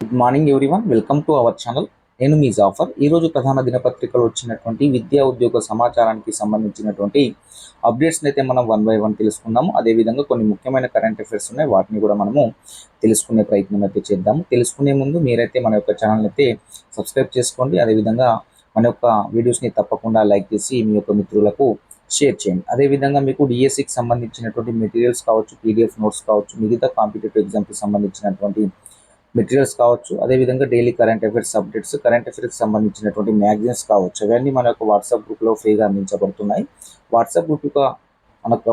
Good morning everyone welcome to our channel నేను మీ జాఫర్. ఈరోజు ప్రధాన దినపత్రికలో వచ్చినటువంటి విద్యా ఉద్యోగ సమాచారానికి సంబంధించినటువంటి అప్డేట్స్ని అయితే మనం వన్ బై వన్ తెలుసుకుందాము. అదేవిధంగా కొన్ని ముఖ్యమైన కరెంట్ అఫైర్స్ ఉన్నాయి. వాటిని కూడా మనము తెలుసుకునే ప్రయత్నం అయితే చేద్దాము. తెలుసుకునే ముందు మీరైతే మన యొక్క ఛానల్ అయితే సబ్స్క్రైబ్ చేసుకోండి. అదేవిధంగా మన యొక్క వీడియోస్ని తప్పకుండా లైక్ చేసి మీ యొక్క మిత్రులకు షేర్ చేయండి. అదేవిధంగా మీకు డిఎస్సికి సంబంధించినటువంటి మెటీరియల్స్ కావచ్చు పీడిఎఫ్ నోట్స్ కావచ్చు మిగతా కాంపిటేటివ్ ఎగ్జామ్కి సంబంధించినటువంటి మెటీరియల్స్ కావచ్చు అదేవిధంగా daily current affairs updates current అఫైర్స్కి సంబంధించినటువంటి మ్యాగజైన్స్ కావచ్చు అవన్నీ మన యొక్క వాట్సాప్ గ్రూప్లో ఫ్రీగా అందించబడుతున్నాయి. వాట్సాప్ గ్రూప్ యొక్క మనకు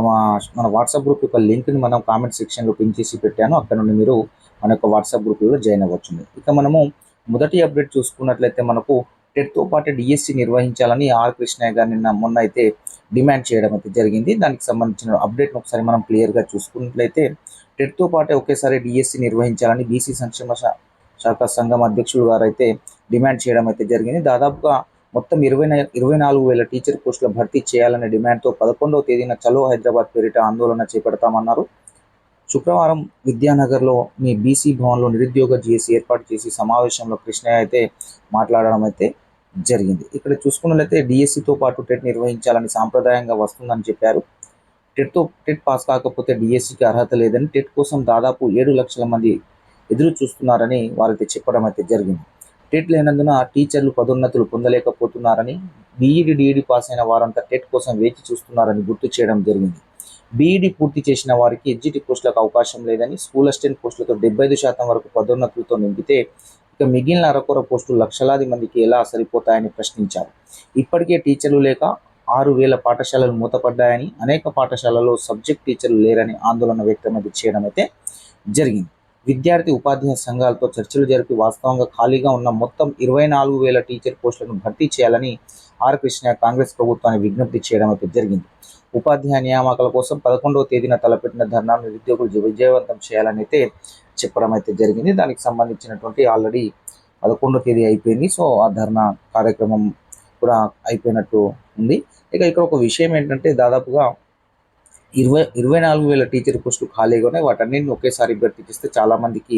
మన వాట్సాప్ గ్రూప్ యొక్క లింక్ని మనం కామెంట్ సెక్షన్లో పిన్ చేసి పెట్టాను. అక్కడ నుండి మీరు మన యొక్క వాట్సాప్ గ్రూప్లో జాయిన్ అవ్వచ్చు. ఇక మనము మొదటి అప్డేట్ చూసుకున్నట్లయితే మనకు టెట్తో పాటు డిఎస్సి నిర్వహించాలని ఆర్ కృష్ణయ్య గారు నిన్న మొన్న అయితే డిమాండ్ చేయడం అయితే జరిగింది. దానికి సంబంధించిన అప్డేట్ని ఒకసారి మనం క్లియర్గా చూసుకున్నట్లయితే టెట్తో పాటే ఒకేసారి డిఎస్సి నిర్వహించాలని బీసీ సంక్షేమ శాఖ సంఘం అధ్యక్షులు గారు అయితే డిమాండ్ చేయడం అయితే జరిగింది. దాదాపుగా మొత్తం ఇరవై ఇరవై నాలుగు వేల టీచర్ పోస్టుల భర్తీ చేయాలనే డిమాండ్తో పదకొండవ తేదీన చలో హైదరాబాద్ పేరిట ఆందోళన చేపడతామన్నారు. శుక్రవారం విద్యానగర్లో మీ బీసీ భవన్లో నిరుద్యోగ జిఎస్సి ఏర్పాటు చేసి సమావేశంలో కృష్ణయ్య అయితే మాట్లాడడం అయితే జరిగింది. ఇక్కడ చూసుకున్నట్లయితే డిఎస్సితో పాటు టెట్ నిర్వహించాలని సాంప్రదాయంగా వస్తుందని చెప్పారు. టెట్తో టెట్ పాస్ కాకపోతే డిఎస్సికి అర్హత లేదని టెట్ కోసం దాదాపు ఏడు లక్షల మంది ఎదురు చూస్తున్నారని వారైతే చెప్పడం అయితే జరిగింది. టెట్ లేనందున టీచర్లు పదోన్నతులు పొందలేకపోతున్నారని బీఈడి డిఈడి పాస్ అయిన వారంతా టెట్ కోసం వేచి చూస్తున్నారని గుర్తు చేయడం జరిగింది. బీఈడి పూర్తి చేసిన వారికి ఎడ్జిటి పోస్టులకు అవకాశం లేదని స్కూల్ అసిస్టెంట్ పోస్టులతో డెబ్బై ఐదు శాతం వరకు పదోన్నతులతో నింపితే ఇక మిగిలిన అరకొర పోస్టులు లక్షలాది మందికి ఎలా సరిపోతాయని ప్రశ్నించారు. ఇప్పటికే టీచర్లు లేక ఆరు వేల పాఠశాలలు మూతపడ్డాయని అనేక పాఠశాలలో సబ్జెక్ట్ టీచర్లు లేరని ఆందోళన వ్యక్తమైతే చేయడం అయితే జరిగింది. విద్యార్థి ఉపాధ్యాయ సంఘాలతో చర్చలు జరిపి వాస్తవంగా ఖాళీగా ఉన్న మొత్తం ఇరవై నాలుగు వేల టీచర్ పోస్టులను భర్తీ చేయాలని ఆర్. కృష్ణ కాంగ్రెస్ ప్రభుత్వాన్ని విజ్ఞప్తి చేయడం అయితే జరిగింది. ఉపాధ్యాయ నియామకాల కోసం పదకొండవ తేదీన తలపెట్టిన ధర్నాను నిరుద్యోగులు విజయవంతం చేయాలని అయితే చెప్పడం అయితే జరిగింది. దానికి సంబంధించినటువంటి ఆల్రెడీ పదకొండవ తేదీ అయిపోయింది. సో ఆ ధర్నా కార్యక్రమం కూడా అయిపోయినట్టు ఉంది. ఇక ఇక్కడ ఒక విషయం ఏంటంటే దాదాపుగా ఇరవై ఇరవై నాలుగు వేల టీచర్ పోస్టులు ఖాళీగా ఉన్నాయి. వాటన్నింటిని ఒకేసారి భర్తీ చేస్తే చాలామందికి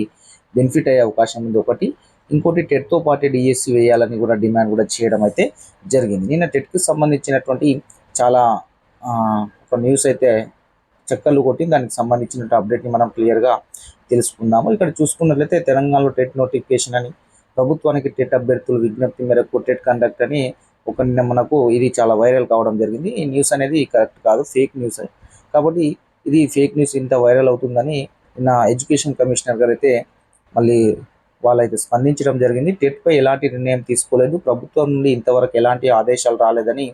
బెనిఫిట్ అయ్యే అవకాశం ఉంది ఒకటి. ఇంకోటి టెట్తో పాటు డిఎస్సి వేయాలని కూడా డిమాండ్ కూడా చేయడం అయితే జరిగింది. నిన్న టెట్కి సంబంధించినటువంటి చాలా ఒక న్యూస్ అయితే చక్కర్లు కొట్టి దానికి సంబంధించిన అప్డేట్ని మనం క్లియర్గా తెలుసుకుందాము. ఇక్కడ చూసుకున్నట్లయితే తెలంగాణలో టెట్ నోటిఫికేషన్ అని ప్రభుత్వానికి టెట్ అభ్యర్థులు విజ్ఞప్తి మేరకు టెట్ కండక్ట్ అని ఒక నిన్న మనకు ఇది చాలా వైరల్ కావడం జరిగింది. ఈ న్యూస్ అనేది కరెక్ట్ కాదు ఫేక్ న్యూస్. కాబట్టి ఇది ఫేక్ న్యూస్ ఇంత వైరల్ అవుతుందని నిన్న ఎడ్యుకేషన్ కమిషనర్ గారు అయితే మళ్ళీ వాళ్ళైతే స్పందించడం జరిగింది. టెట్పై ఎలాంటి నిర్ణయం తీసుకోలేదు. ప్రభుత్వం నుండి ఇంతవరకు ఎలాంటి ఆదేశాలు రాలేదని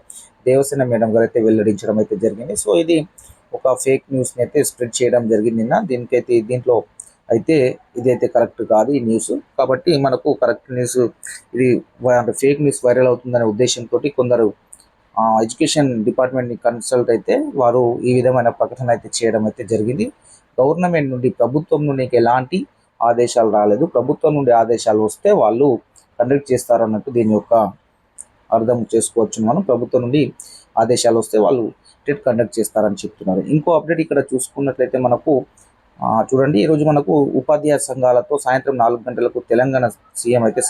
దేవసేన మేడం గారు అయితే వెల్లడించడం అయితే జరిగింది. సో ఇది ఒక ఫేక్ న్యూస్ని అయితే స్ప్రెడ్ చేయడం జరిగింది నిన్న. దీనికైతే దీంట్లో అయితే ఇదైతే కరెక్ట్ కాదు ఈ న్యూస్ కాబట్టి మనకు కరెక్ట్ న్యూస్ ఇది ఫేక్ న్యూస్ వైరల్ అవుతుందనే ఉద్దేశంతో కొందరు ఎడ్యుకేషన్ డిపార్ట్మెంట్ని కన్సల్ట్ అయితే వారు ఈ విధమైన ప్రకటన అయితే చేయడం అయితే జరిగింది. గవర్నమెంట్ నుండి ప్రభుత్వం నుండి ఎలాంటి ఆదేశాలు రాలేదు. ప్రభుత్వం నుండి ఆదేశాలు వస్తే వాళ్ళు కండక్ట్ చేస్తారన్నట్టు దీని యొక్క అర్థం చేసుకోవచ్చు మనం. ప్రభుత్వం నుండి ఆదేశాలు వస్తే వాళ్ళు టెట్ కండక్ట్ చేస్తారని చెప్తున్నారు. ఇంకో అప్డేట్ ఇక్కడ చూసుకున్నట్లయితే మనకు చూడండి ఈరోజు మనకు ఉపాధ్యాయ సంఘాలతో సాయంత్రం నాలుగు గంటలకు తెలంగాణ సీఎం అయితే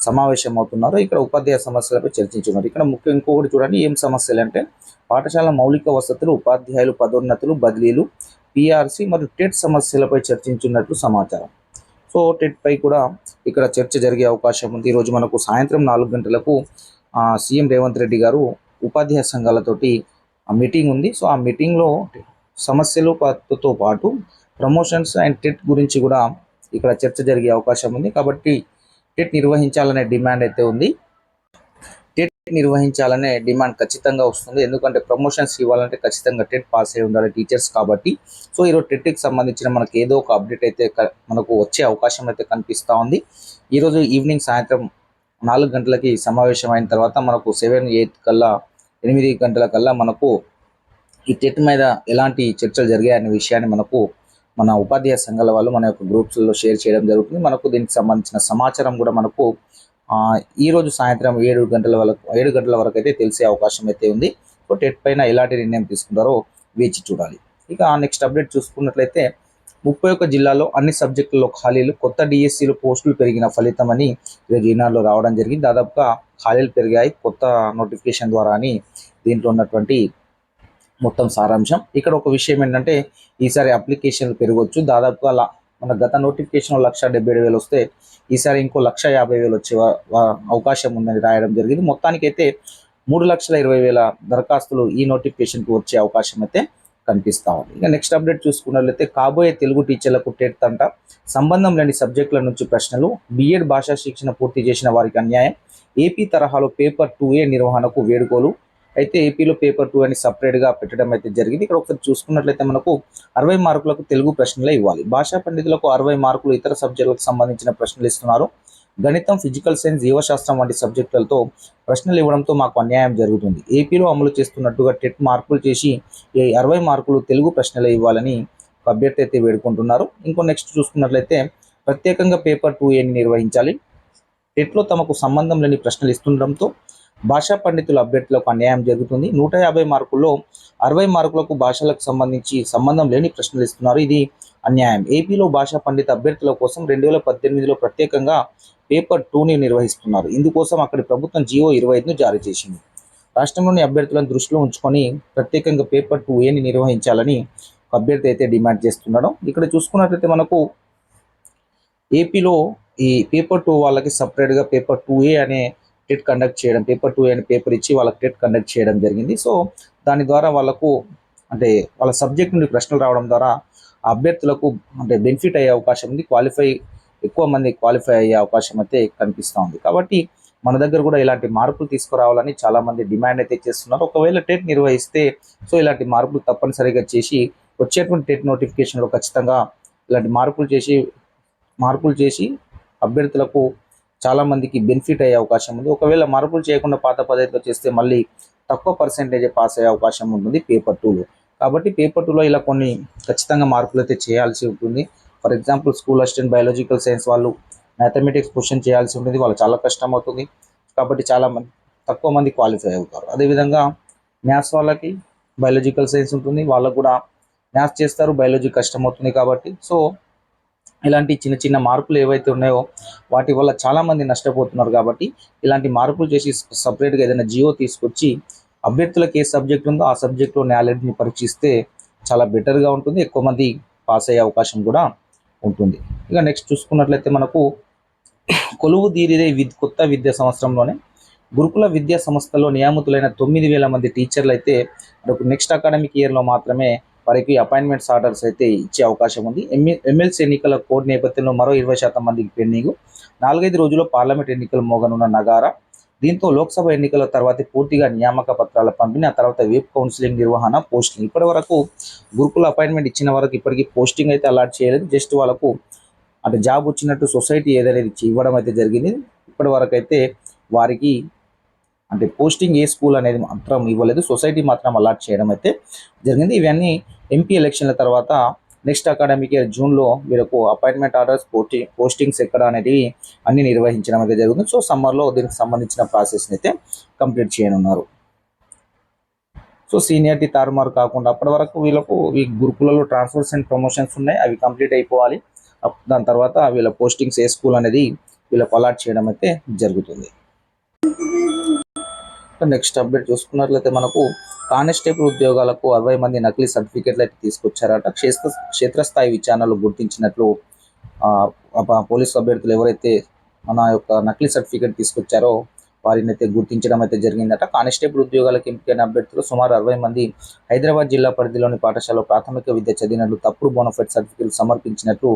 సమావేశం అవుతున్నారు ఇక్కడ ఉపాధ్యాయ సమస్యలపై చర్చించున్నారు. ఇక్కడ ముఖ్యం ఇంకొకటి చూడండి ఏం సమస్యలు అంటే పాఠశాల మౌలిక వసతులు ఉపాధ్యాయులు పదోన్నతులు బదిలీలు పిఆర్సి మరియు టెట్ సమస్యలపై చర్చించున్నట్లు సమాచారం. సో టెట్ పై కూడా ఇక్కడ చర్చ జరిగే అవకాశం ఉంది. ఈరోజు మనకు సాయంత్రం నాలుగు గంటలకు సీఎం రేవంత్ రెడ్డి గారు ఉపాధ్యాయ సంఘాలతోటి మీటింగ్ ఉంది. సో ఆ మీటింగ్లో సమస్యలు ప- పాటు ప్రమోషన్స్ అండ్ టెట్ గురించి కూడా ఇక్కడ చర్చ జరిగే అవకాశం ఉంది. కాబట్టి టెట్ నిర్వహించాలనే డిమాండ్ అయితే ఉంది. టెట్ నిర్వహించాలనే డిమాండ్ ఖచ్చితంగా వస్తుంది. ఎందుకంటే ప్రమోషన్స్ ఇవ్వాలంటే ఖచ్చితంగా టెట్ పాస్ అయి ఉండాలి టీచర్స్ కాబట్టి. సో ఈరోజు టెట్కి సంబంధించిన మనకి ఏదో ఒక అప్డేట్ అయితే మనకు వచ్చే అవకాశం అయితే కనిపిస్తూ ఉంది. ఈరోజు ఈవినింగ్ సాయంత్రం నాలుగు గంటలకి సమావేశం అయిన తర్వాత మనకు సెవెన్ ఎయిత్ కల్లా ఎనిమిది గంటల కల్లా మనకు ఈ టెట్ మీద ఎలాంటి చర్చలు జరిగాయనే విషయాన్ని మనకు మన ఉపాధ్యాయ సంఘాల వాళ్ళు మన యొక్క గ్రూప్స్లో షేర్ చేయడం జరుగుతుంది. మనకు దీనికి సంబంధించిన సమాచారం కూడా మనకు ఈరోజు సాయంత్రం ఏడు గంటల వరకు ఏడు గంటల వరకు అయితే తెలిసే అవకాశం అయితే ఉంది. సో టెట్ పైన ఎలాంటి నిర్ణయం తీసుకుంటారో వేచి చూడాలి. ఇక నెక్స్ట్ అప్డేట్ చూసుకున్నట్లయితే ముప్పై ఒక్క జిల్లాలో అన్ని సబ్జెక్టుల్లో ఖాళీలు కొత్త డిఎస్సీలు పోస్టులు పెరిగిన ఫలితమని ఈరోజు ఈనాడులో రావడం జరిగింది. దాదాపుగా ఖాళీలు పెరిగాయి కొత్త నోటిఫికేషన్ ద్వారా అని దీంట్లో ఉన్నటువంటి మొత్తం సారాంశం. ఇక్కడ ఒక విషయం ఏంటంటే ఈసారి అప్లికేషన్లు పెరగవచ్చు దాదాపుగా మన గత నోటిఫికేషన్ లక్ష డెబ్బై ఏడు వేలు వస్తే ఈసారి ఇంకో లక్ష యాభై వేలు వచ్చే అవకాశం ఉందని రాయడం జరిగింది. మొత్తానికైతే మూడు లక్షల ఇరవై వేల దరఖాస్తులు ఈ నోటిఫికేషన్కి వచ్చే అవకాశం అయితే కనిపిస్తా ఉంది. ఇక నెక్స్ట్ అప్డేట్ చూసుకున్నట్లయితే కాబోయే తెలుగు టీచర్లకు టెట్ అంట సంబంధం లేని సబ్జెక్టుల నుంచి ప్రశ్నలు. బీఎడ్ భాషా శిక్షణ పూర్తి చేసిన వారికి అన్యాయం. ఏపీ తరహాలో పేపర్ టూ ఏ నిర్వహణకు వేడుకోలు. అయితే ఏపీలో పేపర్ టూ అని సపరేట్గా పెట్టడం అయితే జరిగింది. ఇక్కడ ఒకసారి చూసుకున్నట్లయితే మనకు అరవై మార్కులకు తెలుగు ప్రశ్నలే ఇవ్వాలి. భాషా పండితులకు అరవై మార్కులు ఇతర సబ్జెక్టులకు సంబంధించిన ప్రశ్నలు ఇస్తున్నారు. గణితం ఫిజికల్ సైన్స్ జీవశాస్త్రం వంటి సబ్జెక్టులతో ప్రశ్నలు ఇవ్వడంతో మాకు అన్యాయం జరుగుతుంది. ఏపీలో అమలు చేస్తున్నట్టుగా టెట్ మార్కులు చేసి ఈ అరవై మార్కులు తెలుగు ప్రశ్నలే ఇవ్వాలని అభ్యర్థి అయితే వేడుకుంటున్నారు. ఇంకో నెక్స్ట్ చూసుకున్నట్లయితే ప్రత్యేకంగా పేపర్ టూ ఏని నిర్వహించాలి. టెట్లో తమకు సంబంధం లేని ప్రశ్నలు ఇస్తుండడంతో భాషా పండితుల అభ్యర్థులకు అన్యాయం జరుగుతుంది. నూట యాభై మార్కుల్లో అరవై మార్కులకు భాషలకు సంబంధించి సంబంధం లేని ప్రశ్నలు ఇస్తున్నారు. ఇది అన్యాయం. ఏపీలో భాషా పండిత అభ్యర్థుల కోసం రెండు వేల పద్దెనిమిదిలో ప్రత్యేకంగా పేపర్ టూని నిర్వహిస్తున్నారు. ఇందుకోసం అక్కడి ప్రభుత్వం జియో ఇరవై ఐదును జారీ చేసింది. రాష్ట్రంలోని అభ్యర్థులను దృష్టిలో ఉంచుకొని ప్రత్యేకంగా పేపర్ టూ ఏని నిర్వహించాలని ఒక అభ్యర్థి అయితే డిమాండ్ చేస్తున్నాడు ఇక్కడ చూసుకున్నట్లయితే మనకు ఏపీలో ఈ పేపర్ టూ వాళ్ళకి సపరేట్గా పేపర్ టూ ఏ అనే టెట్ కండక్ట్ చేయడం పేపర్ టూ అనే పేపర్ ఇచ్చి వాళ్ళకి టెట్ కండక్ట్ చేయడం జరిగింది. సో దాని ద్వారా వాళ్ళకు అంటే వాళ్ళ సబ్జెక్ట్ నుండి ప్రశ్నలు రావడం ద్వారా అభ్యర్థులకు అంటే బెనిఫిట్ అయ్యే అవకాశం ఉంది. క్వాలిఫై ఎక్కువ మంది క్వాలిఫై అయ్యే అవకాశం అయితే కనిపిస్తూ ఉంది. కాబట్టి మన దగ్గర కూడా ఇలాంటి మార్పులు తీసుకురావాలని చాలామంది డిమాండ్ అయితే చేస్తున్నారు. ఒకవేళ టెట్ నిర్వహిస్తే సో ఇలాంటి మార్పులు తప్పనిసరిగా చేసి వచ్చేటువంటి టెట్ నోటిఫికేషన్లో ఖచ్చితంగా ఇలాంటి మార్పులు చేసి మార్పులు చేసి అభ్యర్థులకు చాలా మందికి బెనిఫిట్ అయ్యే అవకాశం ఉంది. ఒకవేళ మార్పులు చేయకుండా పాత పద్ధతిలో చేస్తే మళ్ళీ తక్కువ పర్సెంటేజ్ పాస్ అయ్యే అవకాశం ఉంటుంది పేపర్ టూలో కాబట్టి పేపర్ టూలో ఇలా కొన్ని ఖచ్చితంగా మార్పులు అయితే చేయాల్సి ఉంటుంది. For example school assistant biological science వాళ్ళు మ్యాథమెటిక్స్ క్వశ్చన్ చేయాల్సి ఉంటుంది. వాళ్ళు చాలా కష్టం అవుతుంది. కాబట్టి చాలా మంది తక్కువ మంది క్వాలిఫై అవుతారు. అదేవిధంగా మ్యాథ్స్ వాళ్ళకి బయాలజికల్ సైన్స్ ఉంటుంది. వాళ్ళకు కూడా మ్యాథ్స్ చేస్తారు. బయాలజీ కష్టం అవుతుంది కాబట్టి. సో ఇలాంటి చిన్న చిన్న మార్పులు ఏవైతే ఉన్నాయో వాటి వల్ల చాలామంది నష్టపోతున్నారు కాబట్టి ఇలాంటి మార్పులు చేసి సపరేట్గా ఏదైనా జియో తీసుకొచ్చి అభ్యర్థులకు ఏ సబ్జెక్ట్ ఉందో ఆ సబ్జెక్ట్లో నాలెడ్జ్ని పరీక్షిస్తే చాలా బెటర్గా ఉంటుంది. ఎక్కువ మంది పాస్ అయ్యే అవకాశం కూడా ఉంటుంది. ఇక నెక్స్ట్ చూసుకున్నట్లయితే మనకు కొలువు తీరిదే విద్ కొత్త విద్యా సంవత్సరంలోనే గురుకుల విద్యా సంస్థలో నియామితులైన తొమ్మిది వేల మంది టీచర్లు అయితే మనకు నెక్స్ట్ అకాడమిక్ ఇయర్లో మాత్రమే వారికి అపాయింట్మెంట్స్ ఆర్డర్స్ అయితే ఇచ్చే అవకాశం ఉంది. ఎమ్మె ఎమ్మెల్సీ ఎన్నికల కోడ్ నేపథ్యంలో మరో ఇరవై శాతం మందికి పెండింగ్. నాలుగైదు రోజుల్లో పార్లమెంట్ ఎన్నికలు మోగనున్న నగారా. దీంతో లోక్సభ ఎన్నికల తర్వాత పూర్తిగా నియామక పత్రాల పంపిణీ ఆ తర్వాత వెబ్ కౌన్సిలింగ్ నిర్వహణ పోస్టింగ్. ఇప్పటి వరకు గురుకుల అపాయింట్మెంట్ ఇచ్చిన వరకు ఇప్పటికీ పోస్టింగ్ అయితే అలాట్ చేయలేదు. జస్ట్ వాళ్ళకు అంటే జాబ్ వచ్చినట్టు సొసైటీ ఏదైనా ఇచ్చి ఇవ్వడం అయితే జరిగింది. ఇప్పటి వరకు అయితే వారికి అంటే పోస్టింగ్ ఏ స్కూల్ అనేది మాత్రం ఇవ్వలేదు. సొసైటీ మాత్రం అలాట్ చేయడం అయితే జరిగింది. ఇవన్నీ ఎంపీ ఎలక్షన్ల తర్వాత నెక్స్ట్ అకాడమిక్ ఇయర్ జూన్లో వీళ్ళకు అపాయింట్మెంట్ ఆర్డర్స్ పోస్టింగ్ పోస్టింగ్స్ ఎక్కడ అనేది అన్ని నిర్వహించడం అయితే జరుగుతుంది సో సమ్మర్లో దీనికి సంబంధించిన ప్రాసెస్ని అయితే కంప్లీట్ చేయనున్నారు. సో సీనియారిటీ తారుమారు కాకుండా అప్పటి వరకు వీళ్ళకు ఈ గురుకులలో ట్రాన్స్ఫర్స్ అండ్ ప్రమోషన్స్ ఉన్నాయి. అవి కంప్లీట్ అయిపోవాలి. అప్- దాని తర్వాత వీళ్ళ పోస్టింగ్స్ ఏ స్కూల్ అనేది వీళ్ళకు అలాట్ చేయడం అయితే జరుగుతుంది. నెక్స్ట్ అప్డేట్ చూసుకున్నట్లయితే మనకు కానిస్టేబుల్ ఉద్యోగాలకు అరవై మంది నకిలీ సర్టిఫికెట్లు అయితే తీసుకొచ్చారట. క్షేత్ర క్షేత్రస్థాయి విచారణలు గుర్తించినట్లు పోలీసు అభ్యర్థులు ఎవరైతే మన యొక్క నకిలీ సర్టిఫికెట్ తీసుకొచ్చారో వారిని అయితే గుర్తించడం అయితే జరిగిందట. కానిస్టేబుల్ ఉద్యోగాలకు ఎంపికైన అభ్యర్థులు సుమారు అరవై మంది హైదరాబాద్ జిల్లా పరిధిలోని పాఠశాలలో ప్రాథమిక విద్య చదివినట్లు తప్పుడు బోనఫైడ్ సర్టిఫికెట్లు సమర్పించినట్లు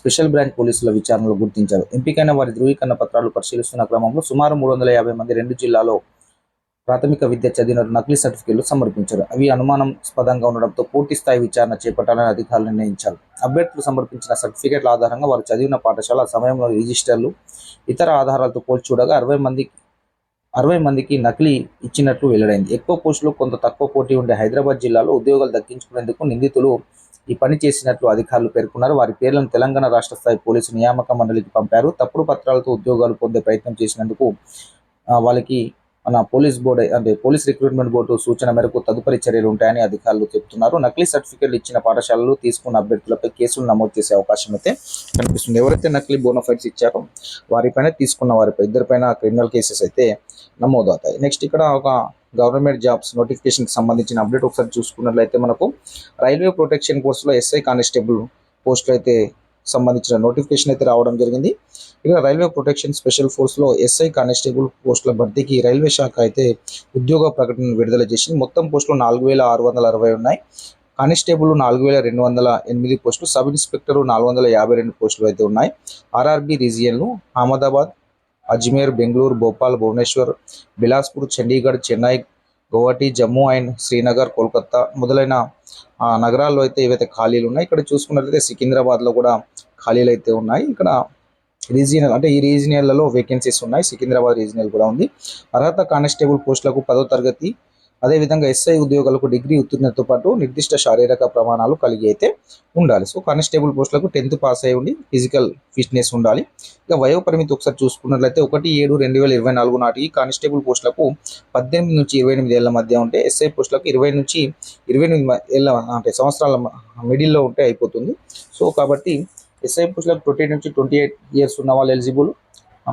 స్పెషల్ బ్రాంచ్ పోలీసుల విచారణలో గుర్తించారు. ఎంపికైన వారి ధృవీకరణ పత్రాలు పరిశీలిస్తున్న క్రమంలో సుమారు మూడు వందల యాభై మంది రెండు జిల్లాలో ప్రాథమిక విద్య చదివిన నకిలీ సర్టిఫికెట్లు సమర్పించారు. అవి అనుమానాస్పదంగా ఉండడంతో పూర్తి స్థాయి విచారణ చేపట్టాలని అధికారులు నిర్ణయించారు. అభ్యర్థులు సమర్పించిన సర్టిఫికేట్ల ఆధారంగా వారు చదివిన పాఠశాల సమయంలో రిజిస్టర్లు ఇతర ఆధారాలతో పోల్చి చూడగా అరవై మంది అరవై మందికి నకిలీ ఇచ్చినట్లు వెల్లడైంది. ఎక్కువ పోస్టులు కొంత తక్కువ పోటీ ఉండే హైదరాబాద్ జిల్లాలో ఉద్యోగాలు దక్కించుకునేందుకు నిందితులు ఈ పని చేసినట్లు అధికారులు పేర్కొన్నారు. వారి పేర్లను తెలంగాణ రాష్ట్ర స్థాయి పోలీసు నియామక మండలికి పంపారు. తప్పుడు పత్రాలతో ఉద్యోగాలు పొందే ప్రయత్నం చేసినందుకు వాళ్ళకి మన పోలీస్ బోర్డు అంటే పోలీస్ రిక్రూట్మెంట్ బోర్డు సూచన మేరకు తదుపరి చర్యలు ఉంటాయని అధికారులు చెప్తున్నారు. నకిలీ సర్టిఫికేట్లు ఇచ్చిన పాఠశాలలు తీసుకున్న అభ్యర్థులపై కేసులు నమోదు చేసే అవకాశం అయితే కనిపిస్తుంది. ఎవరైతే నకిలీ బోనోఫైట్స్ ఇచ్చారో వారిపైన తీసుకున్న వారిపై ఇద్దరిపైన క్రిమినల్ కేసెస్ అయితే నమోదు అవుతాయి. నెక్స్ట్ ఇక్కడ ఒక గవర్నమెంట్ జాబ్స్ నోటిఫికేషన్కి సంబంధించిన అప్డేట్ ఒకసారి చూసుకున్నట్లయితే మనకు రైల్వే ప్రొటెక్షన్ కోర్సులో ఎస్ఐ కానిస్టేబుల్ పోస్టులు అయితే సంబంధించిన నోటిఫికేషన్ అయితే రావడం జరిగింది. ఇక్కడ రైల్వే ప్రొటెక్షన్ స్పెషల్ ఫోర్స్లో ఎస్ఐ కానిస్టేబుల్ పోస్టుల భర్తీకి రైల్వే శాఖ అయితే ఉద్యోగ ప్రకటన విడుదల చేసింది. మొత్తం పోస్టులు నాలుగు వేల ఆరు వందల అరవై ఉన్నాయి. కానిస్టేబుల్ నాలుగు వేల రెండు వందల ఎనిమిది పోస్టులు సబ్ ఇన్స్పెక్టర్ నాలుగు వందల యాభై రెండు పోస్టులు అయితే ఉన్నాయి. ఆర్ఆర్బి రీజియన్లు అహ్మదాబాద్ అజ్మేర్ బెంగళూరు భోపాల్ భువనేశ్వర్ బిలాస్పూర్ చండీగఢ్ చెన్నై గౌహటి జమ్మూ అండ్ శ్రీనగర్ కోల్కత్తా మొదలైన నగరాల్లో అయితే ఏవైతే ఖాళీలు ఉన్నాయి ఇక్కడ చూసుకున్నట్లయితే సికింద్రాబాద్లో కూడా ఖాళీలు అయితే ఉన్నాయి. ఇక్కడ రీజినల్ అంటే ఈ రీజినల్లలో వేకెన్సీస్ ఉన్నాయి. సికింద్రాబాద్ రీజినల్ కూడా ఉంది. అర్హత కానిస్టేబుల్ పోస్టులకు పదో తరగతి అదేవిధంగా ఎస్ఐ ఉద్యోగులకు డిగ్రీ ఉత్తీర్ణతతో పాటు నిర్దిష్ట శారీరక ప్రమాణాలు కలిగి అయితే ఉండాలి. సో కానిస్టేబుల్ పోస్టులకు టెన్త్ పాస్ అయి ఉండి ఫిజికల్ ఫిట్నెస్ ఉండాలి. ఇక వయో పరిమితి ఒకసారి చూసుకున్నట్లయితే ఒకటి ఏడు రెండు వేల ఇరవై నాలుగు నాటికి కానిస్టేబుల్ పోస్టులకు పద్దెనిమిది నుంచి ఇరవై ఎనిమిది ఏళ్ళ మధ్య ఉంటే ఎస్ఐ పోస్టులకు ఇరవై నుంచి ఇరవై ఎనిమిది ఏళ్ళ అంటే సంవత్సరాల మిడిల్లో ఉంటే అయిపోతుంది. సో కాబట్టి ఎస్ఐ పోస్టులకు ట్వంటీ నుంచి ట్వంటీ ఎయిట్ ఇయర్స్ ఉన్న వాళ్ళు ఎలిజిబుల్.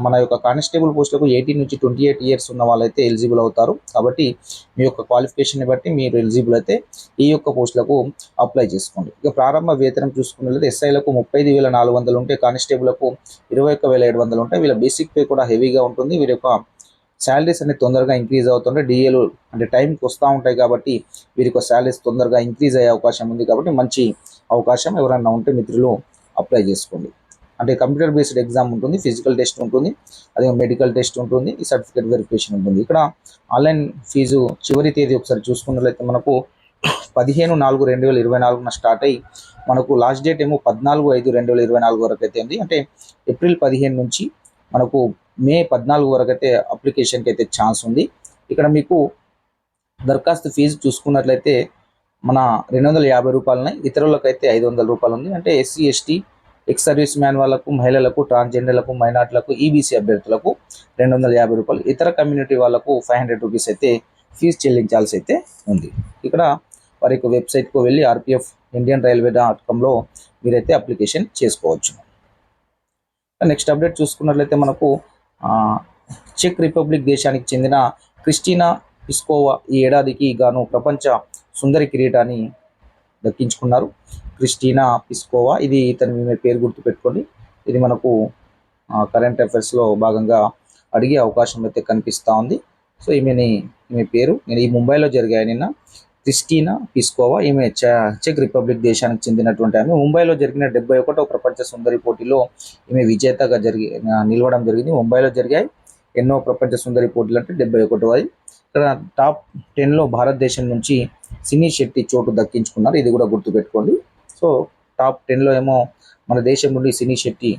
మన యొక్క కానిస్టేబుల్ పోస్టులకు ఎయిటీన్ నుంచి ట్వంటీ ఎయిట్ ఇయర్స్ ఉన్న వాళ్ళైతే ఎలిజిబుల్ అవుతారు. కాబట్టి మీ యొక్క క్వాలిఫికేషన్ని బట్టి మీరు ఎలిజిబుల్ అయితే ఈ యొక్క పోస్టులకు అప్లై చేసుకోండి. ఇక ప్రారంభ వేతనం చూసుకున్నట్లయితే ఎస్ఐలకు ముప్పై ఐదు వేల నాలుగు వందలు ఉంటే కానిస్టేబుల్కు ఇరవై ఒక్క వేల ఏడు వందలు ఉంటాయి వీళ్ళ బేసిక్ పే కూడా హెవీగా ఉంటుంది. వీరి యొక్క శాలరీస్ అనేది తొందరగా ఇంక్రీజ్ అవుతుంటాయి డిఏలు అంటే టైంకి వస్తూ ఉంటాయి కాబట్టి వీరి యొక్క శాలరీస్ తొందరగా ఇంక్రీజ్ అయ్యే అవకాశం ఉంది కాబట్టి మంచి అవకాశం ఎవరైనా ఉంటే మిత్రులు అప్లై చేసుకోండి. అంటే కంప్యూటర్ బేస్డ్ ఎగ్జామ్ ఉంటుంది ఫిజికల్ టెస్ట్ ఉంటుంది అదే మెడికల్ టెస్ట్ ఉంటుంది ఈ సర్టిఫికేట్ వెరిఫికేషన్ ఉంటుంది. ఇక్కడ ఆన్లైన్ ఫీజు చివరి తేదీ ఒకసారి చూసుకున్నట్లయితే మనకు పదిహేను నాలుగు రెండు వేల ఇరవై నాలుగున స్టార్ట్ అయ్యి మనకు లాస్ట్ డేట్ ఏమో పద్నాలుగు ఐదు రెండు వేల ఇరవై నాలుగు వరకు అయితే ఉంది. అంటే ఏప్రిల్ పదిహేను నుంచి మనకు మే పద్నాలుగు వరకు అయితే అప్లికేషన్కి అయితే ఛాన్స్ ఉంది. ఇక్కడ మీకు దరఖాస్తు ఫీజు చూసుకున్నట్లయితే మన రెండు వందల యాభై రూపాయలని ఇతరులకైతే ఐదు వందల రూపాయలు ఉంది. అంటే SC ST ex service man వాళ్ళకు మహిళలకు ట్రాన్స్జెండర్లకు మైనార్టీలకు ఈబీసీ అభ్యర్థులకు రెండు వందల యాభై రూపాయలు. ఇతర కమ్యూనిటీ వాళ్ళకు ఫైవ్ హండ్రెడ్ రూపీస్ అయితే ఫీజు చెల్లించాల్సి అయితే ఉంది. ఇక్కడ వారి యొక్క వెబ్సైట్కు వెళ్ళి ఆర్పిఎఫ్ ఇండియన్ రైల్వే డాట్ కామ్లో మీరైతే అప్లికేషన్ చేసుకోవచ్చు. నెక్స్ట్ అప్డేట్ చూసుకున్నట్లయితే మనకు చెక్ రిపబ్లిక్ దేశానికి చెందిన క్రిస్టినా పిస్కోవా ఈ ఏడాదికి గాను ప్రపంచ సుందరి కిరీటాన్ని దక్కించుకున్నారు. Krystyna Pyszkova? ఇది ఇతని మీ పేరు గుర్తుపెట్టుకోండి ఇది మనకు కరెంట్ అఫైర్స్లో భాగంగా అడిగే అవకాశం అయితే కనిపిస్తూ ఉంది. సో ఈమెని ఈమె పేరు నేను ఈ ముంబైలో జరిగాయి నిన్న. Kristina Piskova? ఈమె చ- చెక్ రిపబ్లిక్ దేశానికి చెందినటువంటి ఆమె. ముంబైలో జరిగిన డెబ్బై ఒకటో ప్రపంచ సుందరి పోటీలో ఈమె విజేతగా జరిగి నిలవడం జరిగింది. ముంబైలో జరిగాయి. ఎన్నో ప్రపంచ సుందరి పోటీలు అంటే డెబ్బై ఒకటో అది. ఇక్కడ టాప్ టెన్లో భారతదేశం నుంచి సినీ శెట్టి చోటు దక్కించుకున్నారు. ఇది కూడా గుర్తుపెట్టుకోండి సో టాప్ టెన్లో ఏమో మన దేశం నుండి సినీ శెట్టి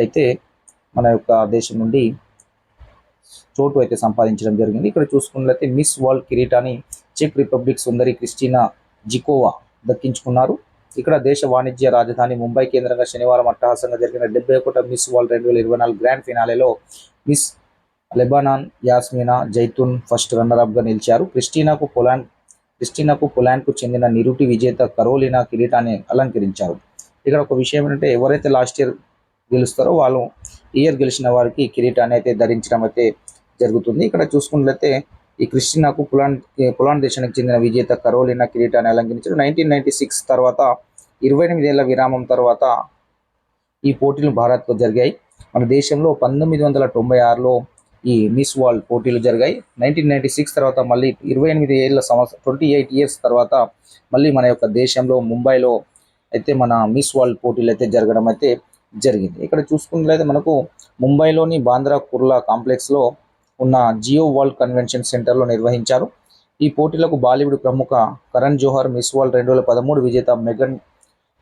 అయితే మన యొక్క దేశం నుండి చోటు అయితే సంపాదించడం జరిగింది. ఇక్కడ చూసుకున్నట్లయితే మిస్ వరల్డ్ కిరీటాన్ని చెక్ రిపబ్లిక్ సుందరి క్రిస్టినా జికోవా దక్కించుకున్నారు. ఇక్కడ దేశ వాణిజ్య రాజధాని ముంబై కేంద్రంగా శనివారం అట్టహాసంగా జరిగిన డెబ్బై ఒకటో మిస్ వరల్డ్ రెండు వేల ఇరవై నాలుగు grand ఫినాలేలో Miss Lebanon Yasmina Zaitoun first runner అప్గా నిలిచారు. క్రిస్టినాకు పొలాండ్ క్రిస్టినాకు పొలాండ్కు చెందిన నిరుటి విజేత కరోలినా కిరీటాన్ని అలంకరించారు. ఇక్కడ ఒక విషయం ఏంటంటే ఎవరైతే లాస్ట్ ఇయర్ గెలుస్తారో వాళ్ళు ఇయర్ గెలిచిన వారికి కిరీటాన్ని అయితే ధరించడం అయితే జరుగుతుంది. ఇక్కడ చూసుకున్నట్లయితే ఈ క్రిస్టినాకు పులాన్ పులాన్ దేశానికి చెందిన విజేత కరోలినా కిరీటాన్ని అలంకరించారు. నైన్టీన్ నైన్టీ సిక్స్ తర్వాత ఇరవై ఎనిమిదేళ్ళ విరామం తర్వాత ఈ పోటీలు భారత్లో జరిగాయి. మన దేశంలో పంతొమ్మిది వందల తొంభై ఆరులో ఈ మిస్ వరల్డ్ పోటీలు జరిగాయి. నైన్టీన్ నైన్టీ సిక్స్ తర్వాత మళ్ళీ ఇరవై ఎనిమిది ఏళ్ళ సంవత్సరం ట్వంటీ ఎయిట్ ఇయర్స్ తర్వాత మళ్ళీ మన యొక్క దేశంలో ముంబైలో అయితే మన మిస్ వరల్డ్ పోటీలు అయితే జరగడం అయితే జరిగింది. ఇక్కడ చూసుకున్నట్లయితే మనకు ముంబైలోని బాంద్రా కుర్లా కాంప్లెక్స్లో ఉన్న జియో వరల్డ్ కన్వెన్షన్ సెంటర్లో నిర్వహించారు. ఈ పోటీలకు బాలీవుడ్ ప్రముఖ కరణ్ జోహర్ మిస్ వరల్డ్ రెండు వేల పదమూడు విజేత మెగన్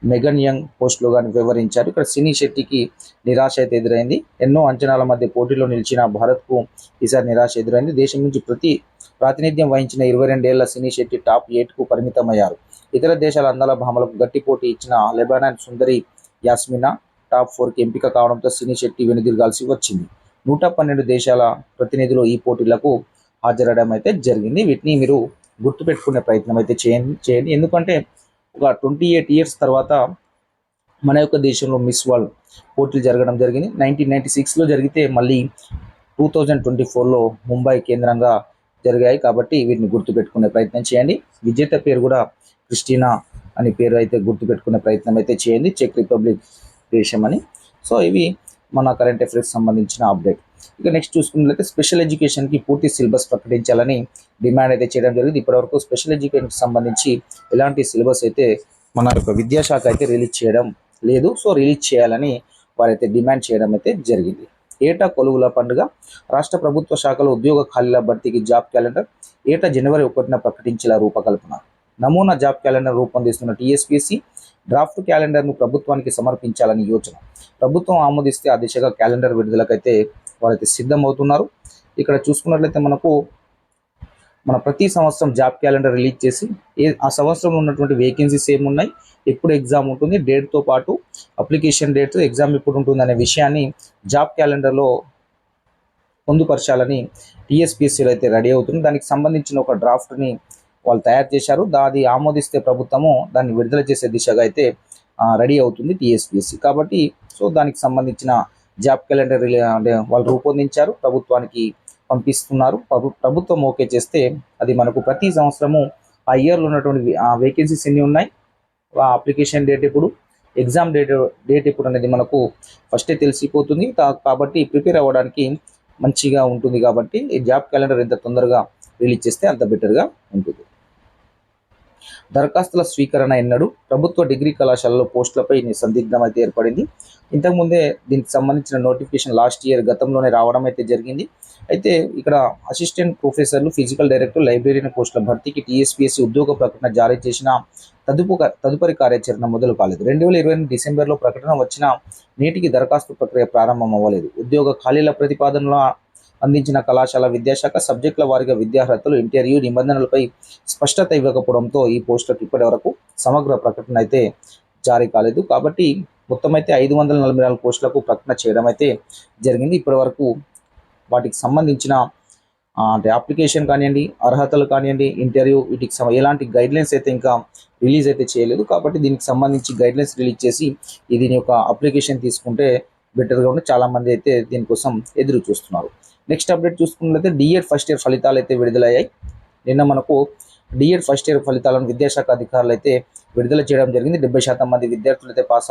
మెగన్ యంగ్ పోస్టులుగా వివరించారు. ఇక్కడ సినీ శెట్టికి నిరాశ అయితే ఎదురైంది. ఎన్నో అంచనాల మధ్య పోటీలో నిలిచిన భారత్కు ఈసారి నిరాశ ఎదురైంది. దేశం నుంచి ప్రతి ప్రాతినిధ్యం వహించిన ఇరవై రెండేళ్ళ సినీ శెట్టి టాప్ ఎయిట్కు పరిమితమయ్యారు. ఇతర దేశాల అందాల భామలకు గట్టి పోటీ ఇచ్చిన లెబానాన్ సుందరి యాస్మినా టాప్ ఫోర్కి ఎంపిక కావడంతో సినీ శెట్టి వెనుదిరగాల్సి వచ్చింది. నూట పన్నెండు దేశాల ప్రతినిధులు ఈ పోటీలకు హాజరడం అయితే జరిగింది. వీటిని మీరు గుర్తుపెట్టుకునే ప్రయత్నం అయితే చేయండి. చేయండి. ఎందుకంటే ఒక ట్వంటీ ఎయిట్ ఇయర్స్ తర్వాత మన యొక్క దేశంలో మిస్ వరల్డ్ పోటీలు జరగడం జరిగింది. నైన్టీన్ నైన్టీ సిక్స్లో జరిగితే మళ్ళీ టూ థౌజండ్ ట్వంటీ ఫోర్లో ముంబై కేంద్రంగా జరిగాయి కాబట్టి వీటిని గుర్తుపెట్టుకునే ప్రయత్నం చేయండి. విజేత పేరు కూడా క్రిస్టినా అని పేరు అయితే గుర్తుపెట్టుకునే ప్రయత్నం అయితే చేయండి. చెక్ రిపబ్లిక్ దేశం అని. సో ఇవి మన కరెంట్ అఫైర్స్ సంబంధించిన అప్డేట్. ఇక నెక్స్ట్ చూసుకున్నట్లయితే స్పెషల్ ఎడ్యుకేషన్కి పూర్తి సిలబస్ ప్రకటించాలని డిమాండ్ అయితే చేయడం జరిగింది. ఇప్పటివరకు స్పెషల్ ఎడ్యుకేషన్కి సంబంధించి ఎలాంటి సిలబస్ అయితే మన యొక్క విద్యాశాఖ అయితే రిలీజ్ చేయడం లేదు. సో రిలీజ్ చేయాలని వారైతే డిమాండ్ చేయడం అయితే జరిగింది. ఏటా కొలువుల పండుగ రాష్ట్ర ప్రభుత్వ శాఖలో ఉద్యోగ ఖాళీల భర్తీకి జాబ్ క్యాలెండర్ ఏటా జనవరి ఒకటిన ప్రకటించేలా రూపకల్పన నమూనా జాబ్ క్యాలెండర్ రూపొందిస్తున్న టీఎస్పీసీ డ్రాఫ్ట్ క్యాలెండర్ను ప్రభుత్వానికి సమర్పించాలని యోచన ప్రభుత్వం ఆమోదిస్తే ఆ దిశగా క్యాలెండర్ విడుదలకైతే వారైతే సిద్ధమవుతున్నారు. ఇక్కడ చూసుకున్నట్లయితే మనకు మన ప్రతి సంవత్సరం జాబ్ క్యాలెండర్ రిలీజ్ చేసి ఏ ఆ సంవత్సరం ఉన్నటువంటి వేకెన్సీస్ ఏమున్నాయి ఎప్పుడు ఎగ్జామ్ ఉంటుంది డేట్తో పాటు అప్లికేషన్ డేట్ ఎగ్జామ్ ఎప్పుడు ఉంటుంది అనే విషయాన్ని జాబ్ క్యాలెండర్లో పొందుపరచాలని టీఎస్పీఎస్సీలో అయితే రెడీ అవుతుంది. దానికి సంబంధించిన ఒక డ్రాఫ్ట్ని వాళ్ళు తయారు చేశారు. దాది ఆమోదిస్తే ప్రభుత్వము దాన్ని విడుదల చేసే దిశగా అయితే రెడీ అవుతుంది టీఎస్పీఎస్సీ. కాబట్టి సో దానికి సంబంధించిన జాబ్ క్యాలెండర్ అంటే వాళ్ళు రూపొందించారు ప్రభుత్వానికి పంపిస్తున్నారు. ప్రభుత్వం ఓకే చేస్తే అది మనకు ప్రతి సంవత్సరము ఆ ఇయర్లో ఉన్నటువంటి వేకెన్సీస్ ఎన్ని ఉన్నాయి? ఆ అప్లికేషన్ డేట్ ఎప్పుడు? ఎగ్జామ్ డేట్ డేట్ ఎప్పుడు అనేది మనకు ఫస్టే తెలిసిపోతుంది. కాబట్టి ప్రిపేర్ అవ్వడానికి మంచిగా ఉంటుంది కాబట్టి ఈ జాబ్ క్యాలెండర్ ఎంత తొందరగా రిలీజ్ చేస్తే అంత బెటర్గా ఉంటుంది. దరఖాస్తుల స్వీకరణ ఎన్నడు ప్రభుత్వ డిగ్రీ కళాశాలలో పోస్టులపై సందిగ్ధం అయితే ఏర్పడింది. ఇంతకుముందే దీనికి సంబంధించిన నోటిఫికేషన్ లాస్ట్ ఇయర్ గతంలోనే రావడం అయితే జరిగింది. అయితే ఇక్కడ అసిస్టెంట్ ప్రొఫెసర్లు ఫిజికల్ డైరెక్టర్ లైబ్రరీని పోస్టుల భర్తీకి టీఎస్పీఎస్సీ ఉద్యోగ ప్రకటన జారీ చేసిన తదుపు తదుపరి కార్యాచరణ మొదలు కాలేదు. రెండు వేల ఇరవై ఎనిమిది డిసెంబర్లో ప్రకటన వచ్చిన నేటికి దరఖాస్తు ప్రక్రియ ప్రారంభం అవ్వలేదు ఉద్యోగ ఖాళీల ప్రతిపాదనల అందించిన కళాశాల విద్యాశాఖ సబ్జెక్టుల వారిగా విద్యార్హతలు ఇంటర్వ్యూ నిబంధనలపై స్పష్టత ఇవ్వకపోవడంతో ఈ పోస్టులకు ఇప్పటి వరకు సమగ్ర ప్రకటన అయితే జారీ కాలేదు. కాబట్టి మొత్తం అయితే ఐదు వందల నలభై నాలుగు పోస్టులకు ప్రకటన చేయడం అయితే జరిగింది. ఇప్పటి వరకు వాటికి సంబంధించిన అంటే అప్లికేషన్ కానివ్వండి అర్హతలు కానివ్వండి ఇంటర్వ్యూ వీటికి ఎలాంటి గైడ్లైన్స్ అయితే ఇంకా రిలీజ్ అయితే చేయలేదు. కాబట్టి దీనికి సంబంధించి గైడ్లైన్స్ రిలీజ్ చేసి దీని యొక్క అప్లికేషన్ తీసుకుంటే బెటర్గా ఉండి. చాలామంది అయితే దీనికోసం ఎదురు చూస్తున్నారు. నెక్స్ట్ అప్డేట్ చూసుకున్నట్లయితే డిఎడ్ ఫస్ట్ ఇయర్ ఫలితాలు అయితే విడుదలయ్యాయి. నిన్న మనకు డిఎడ్ ఫస్ట్ ఇయర్ ఫలితాలను విద్యాశాఖ అధికారులు అయితే విడుదల చేయడం జరిగింది. డెబ్బై శాతం మంది విద్యార్థులు అయితే పాస్